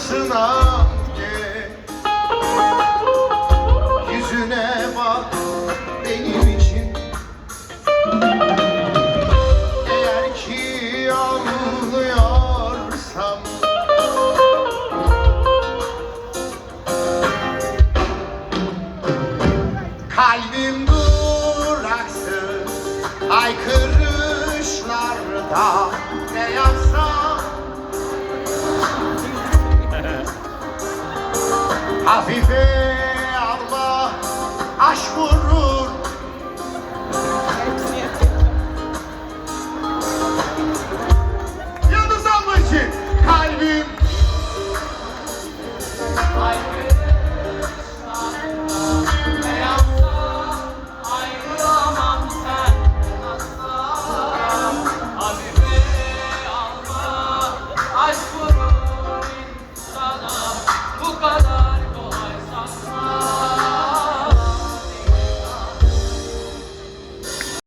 başına gel. Yüzüne bak benim için. Eğer ki anlıyorsam Kalbim duraksız haykırır afife Allah aşk vur